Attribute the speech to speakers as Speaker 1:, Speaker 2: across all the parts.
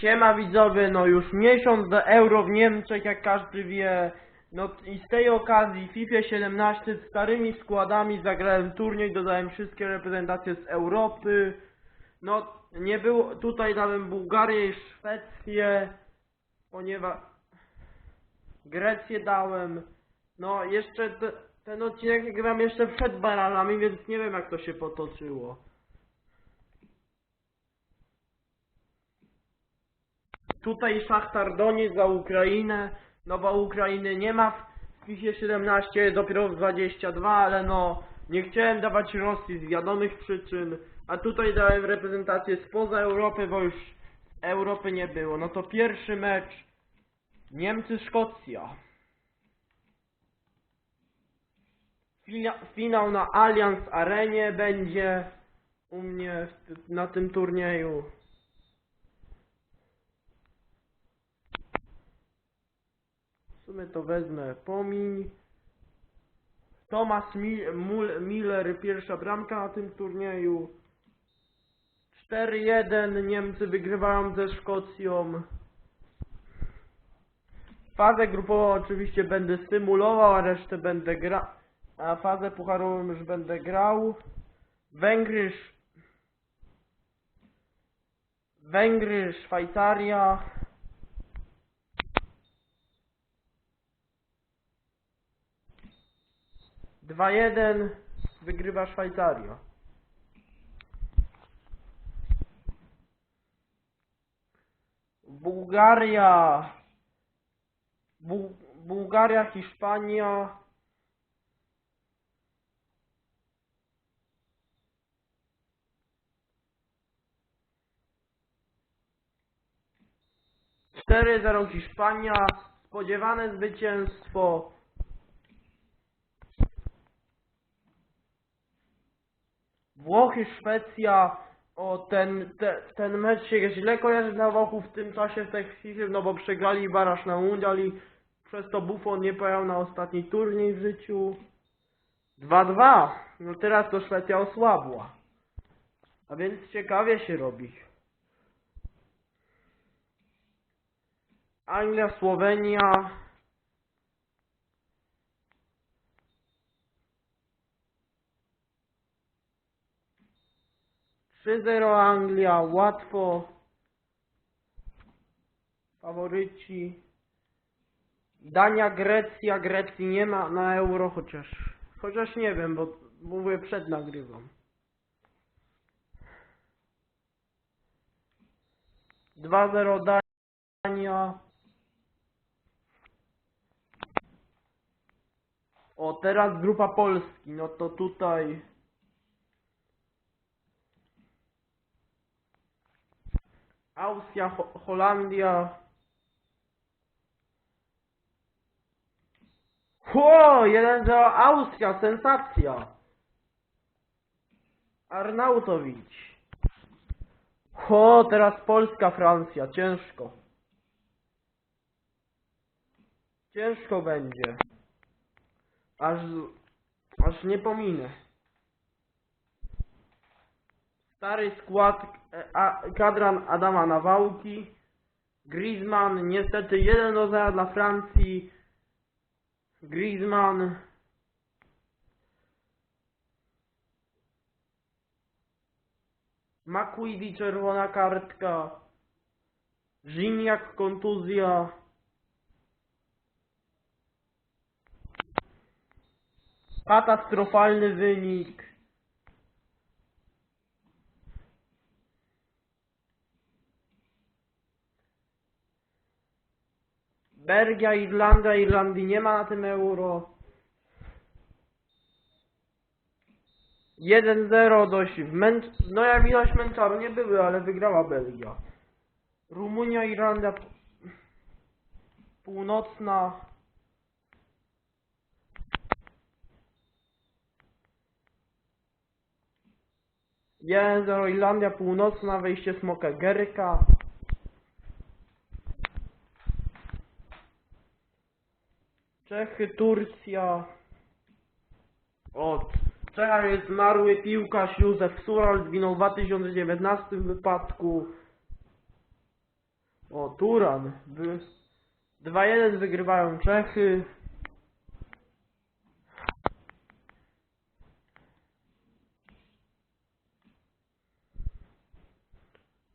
Speaker 1: Siema widzowie, no już miesiąc do Euro w Niemczech, jak każdy wie. No i z tej okazji FIFA 17 z starymi składami zagrałem turniej, dodałem wszystkie reprezentacje z Europy. No nie było, tutaj dałem Bułgarię i Szwecję, ponieważ Grecję dałem. No jeszcze te, ten odcinek nagrywam jeszcze przed barażami, więc nie wiem jak to się potoczyło. Tutaj Szachtar Doniec za Ukrainę, no bo Ukrainy nie ma w FIFA 17, dopiero w 22, ale no nie chciałem dawać Rosji z wiadomych przyczyn, a tutaj dałem reprezentację spoza Europy, bo już Europy nie było. No to pierwszy mecz Niemcy-Szkocja. Fina- Finał na Allianz Arenie będzie u mnie na tym turnieju. W sumie to wezmę pomiń. Thomas Miller, pierwsza bramka na tym turnieju. 4-1 Niemcy wygrywają ze Szkocją. Fazę grupową oczywiście będę symulował, a resztę będę grał. A fazę pucharową już będę grał. Węgry, Węgry, Szwajcaria. Dwa jeden wygrywa Szwajcaria. Bułgaria. Bu Bułgaria, Hiszpania. Cztery zero Hiszpania. Spodziewane zwycięstwo. Włochy, Szwecja, o ten, te, ten mecz się źle kojarzy dla Włochów w tym czasie w chwili, no bo przegrali baraż na mundial i przez to Buffon nie pojechał na ostatni turniej w życiu. 2-2. No teraz to Szwecja osłabła. A więc ciekawie się robi. Anglia, Słowenia. Trzy zero Anglia, łatwo. Faworyci. Dania, Grecja, Grecji nie ma na euro, chociaż, chociaż nie wiem, bo mówię przed nagrywam. 2-0 Dania. O, teraz grupa Polski, no to tutaj... Austria, Ho Holandia. Ło, 1-0 Austria, sensacja. Arnautowicz. O, teraz Polska, Francja, ciężko. Ciężko będzie. Aż, aż nie pominę. Stary skład a, kadran Adama Nawałki. Griezmann niestety 1 do 0 dla Francji. Griezmann. Makuidi czerwona kartka. Żiniak kontuzja. Katastrofalny wynik. Belgia, Irlandia, Irlandii nie ma na tym euro. 1-0 dość męcz... No jak widać męczarnie nie były, ale wygrała Belgia. Rumunia, Irlandia Północna. Jeden 0 Irlandia Północna, wejście Smoka Geryka. Czechy, Turcja. Od Czechach jest zmarły piłkarz Józef Sural, zginął w 2019 wypadku. O, Turan. By... 2-1 wygrywają Czechy.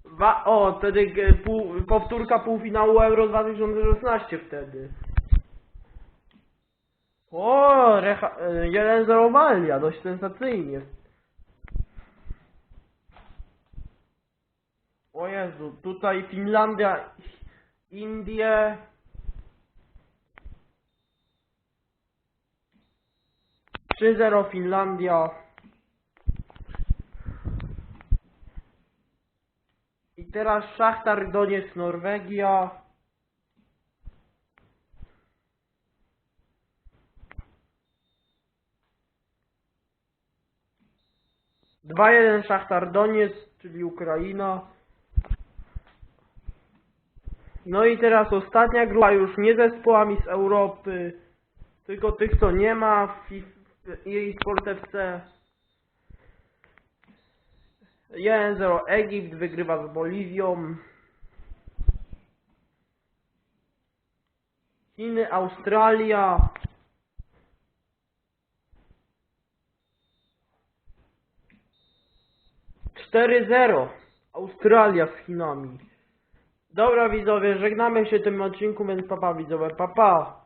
Speaker 1: Wa o, wtedy pół, powtórka półfinału Euro 2016 wtedy. O, recha, e, 1-0 Walia, dość sensacyjnie. O Jezu, tutaj Finlandia, Indie. Trzy zero Finlandia. I teraz Szachtar Donieck Norwegia. Dwa jeden Szachtar Donieck, czyli Ukraina. No i teraz ostatnia grupa już nie zespołami z Europy, tylko tych co nie ma w jej Sport FC. 1-0 Egipt wygrywa z Boliwią. Chiny, Australia. Cztery zero. Australia z Chinami. Dobra widzowie, żegnamy się tym odcinku, więc papa widzowie, papa.